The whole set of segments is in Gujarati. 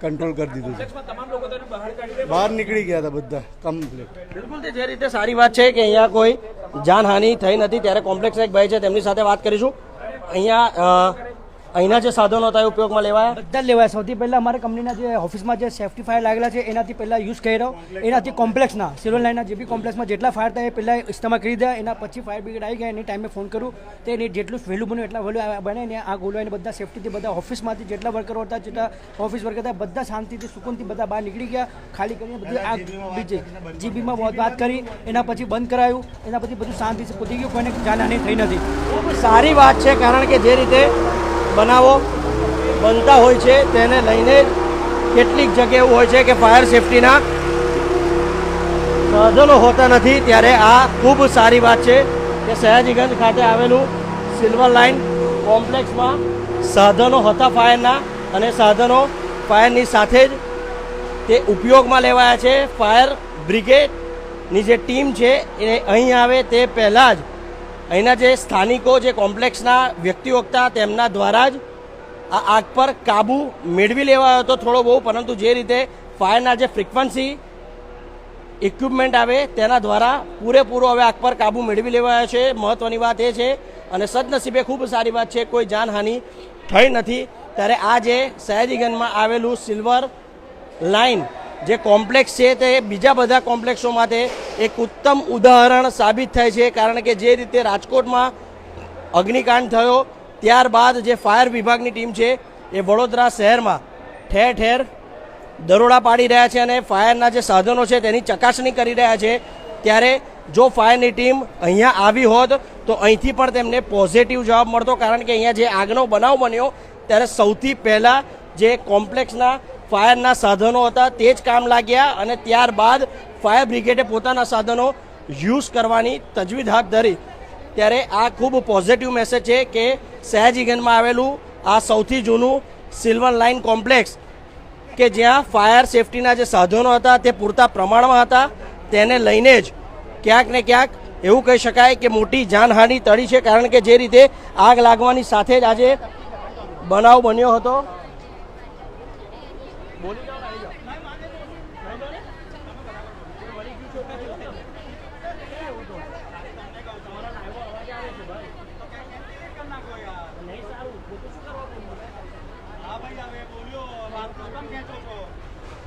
કંટ્રોલ કરી દીધું છે. બહાર નીકળી ગયા હતા બધા કમ્પ્લીટ બિલકુલ જે રીતે સારી વાત છે કે અહીંયા કોઈ જાનહાનિ થઈ નથી ત્યારે કોમ્પ્લેક્સ એક ભાઈ છે તેમની સાથે વાત કરીશું. અહીંયા અહીંના જે સાધનો હતા એ ઉપયોગમાં લેવાયા? બધા જ લેવાય. સૌથી પહેલાં અમારા કંપનીના જે ઓફિસમાં જે સેફ્ટી ફાયર લાગેલા છે એનાથી પહેલાં યુઝ કરી રહ્યો એનાથી કોમ્પ્લેક્સના સિવિલ લાઇનના જે બી કોમ્પ્લેક્સમાં જેટલા ફાયર થાય એ પહેલાં ઇસ્તેમાલ કરી દે એના પછી ફાયર બ્રિગેડ આવી ગયા. એની ટાઈમે ફોન કરું. તો એની જેટલું વહેલું બન્યું એટલા વહેલું બને ને આ ગોલવાઈને બધા સેફ્ટીથી બધા ઓફિસમાંથી જેટલા વર્કરો હતા જેટલા ઓફિસ વર્કર હતા બધા શાંતિથી સુકૂનથી બધા બહાર નીકળી ગયા. ખાલી કરીને બધી આ બીજી જીબીમાં વાત કરી. એના પછી બંધ કરાયું. એના પછી બધું શાંતિથી પતી ગયું. કોઈને જાનહાની થઈ નથી. ખૂબ સારી વાત છે કારણ કે જે રીતે બનાવો બનતા હોય છે તેને લઈને કેટલીક જગ્યાએ એવું હોય છે કે ફાયર સેફટીના સાધનો હોતા નથી. ત્યારે આ ખૂબ સારી વાત છે કે સયાજીગંજ ખાતે આવેલું સિલ્વર લાઇન કોમ્પ્લેક્સમાં સાધનો હતા ફાયરના અને સાધનો ફાયરની સાથે જ તે ઉપયોગમાં લેવાયા છે. ફાયર બ્રિગેડની જે ટીમ છે એ અહીં આવે તે પહેલાં જ અહીંના જે સ્થાનિકો, જે કોમ્પ્લેક્સના વ્યક્તિઓ હતા, તેમના દ્વારા જ આ આગ પર કાબુ મેળવી લેવાયો હતો થોડો બહુ, પરંતુ જે રીતે ફાયરના જે ફ્રિકવન્સી ઇક્વિપમેન્ટ આવે તેના દ્વારા પૂરેપૂરો હવે આગ પર કાબુ મેળવી લેવાયો છે. મહત્વની વાત એ છે અને સદનસીબે ખૂબ સારી વાત છે, કોઈ જાનહાનિ થઈ નથી. ત્યારે આ જે સયાજીગંજમાં આવેલું સિલ્વર લાઇન જે કોમ્પ્લેક્સ છે તે બીજા બધા કોમ્પ્લેક્સો માટે એક ઉત્તમ ઉદાહરણ સાબિત થાય છે. કારણ કે જે રીતે રાજકોટમાં અગ્નિકાંડ થયો, ત્યારબાદ જે ફાયર વિભાગની ટીમ છે એ વડોદરા શહેરમાં ઠેર ઠેર દરોડા પાડી રહ્યા છે અને ફાયરના જે સાધનો છે તેની ચકાસણી કરી રહ્યા છે. ત્યારે જો ફાયરની ટીમ અહીંયા આવી હોત, તો અહીંથી પણ તેમને પોઝિટિવ જવાબ મળતો. કારણ કે અહીંયા જે આગનો બનાવ બન્યો, ત્યારે સૌથી પહેલાં જે કોમ્પ્લેક્સના ફાયરના સાધનો હતા, તે જ કામ લાગ્યા અને ત્યારબાદ ફાયર બ્રિગેડે પોતાના સાધનો યુઝ કરવાની તજવીજ હાથ ધરી. ત્યારે આ ખૂબ પોઝિટિવ મેસેજ છે કે સયાજીગંજમાં આવેલું આ સૌથી જૂનું સિલ્વર લાઇન કોમ્પ્લેક્સ કે જ્યાં ફાયર સેફટીના જે સાધનો હતા, તે પૂરતા પ્રમાણમાં હતા, તેને લઈને જ ક્યાંક ને ક્યાંક એવું કહી શકાય કે મોટી જાનહાનિ ટળી છે, કારણ કે જે રીતે આગ લાગવાની સાથે જ આજે બનાવ બન્યો હતો.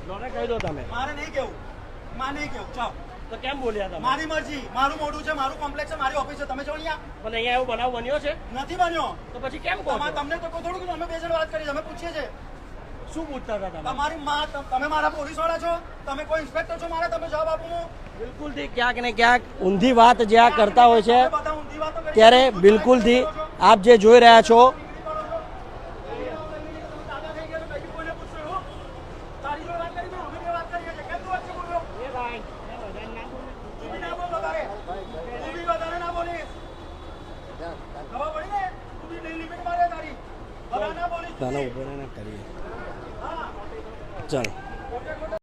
લોને કહી દો તમે. મારે નહીં કેવું મારે નહીં કેવું ચાલ તો કેમ બોલ્યા તમે? મારી મરજી. મારું મોઢું છે મારું કોમ્પ્લેક્સ છે મારી ઓફિસ છે. તમે છો અહીંયા? પણ અહીંયા એવો બનાવ બન્યો છે? નથી બન્યો. તો પછી કેમ કહો તમા- તમને તો થોડુંક અમે બે જણ વાત કરી અમે પૂછીએ છે શું પૂછતા હતા તમે તમારી માં તમે મારા પોલીસવાળા છો તમે કોઈ ઇન્સ્પેક્ટર છો મારે તમે જવાબ આપો બિલકુલથી ક્યાંક ને ક્યાંક ઊંધી વાત જે આ કરતા હોય છે ત્યારે. બિલકુલથી આપ જે જોઈ રહ્યા છો ના બોલ વધારે. તું બી વધારે ના ને? ના ઊભો રહીને કરીએ চল।